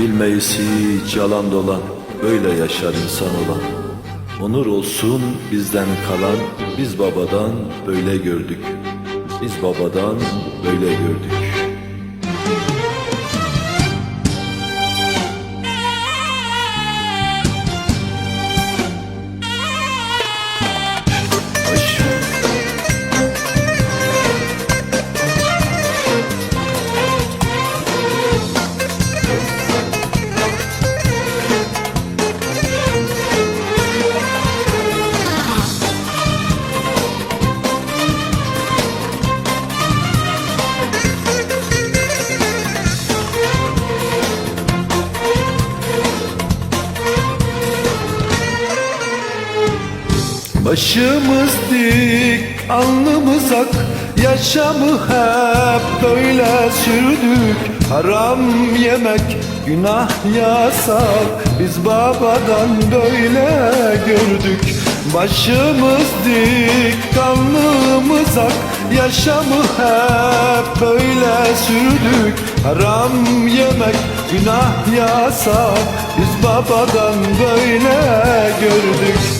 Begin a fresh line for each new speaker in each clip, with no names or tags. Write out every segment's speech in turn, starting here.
Bilmeyiz hiç dolan Böyle yaşar insan olan. Onur olsun bizden kalan Biz babadan böyle gördük. Biz babadan böyle gördük Başımız dik, alnımız ak Yaşamı hep böyle sürdük. Haram yemek, günah yasak Biz babadan böyle gördük. Başımız dik, alnımız ak Yaşamı hep böyle sürdük. Haram yemek, günah yasak Biz babadan böyle gördük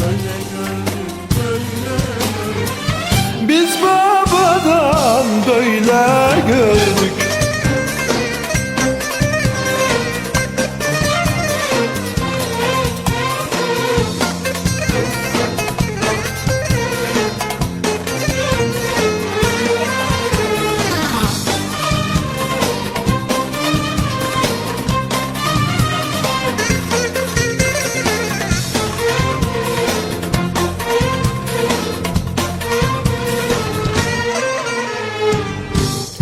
Böyle gördük, böyle.
Biz babadan böyle gördük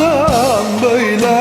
adam böyle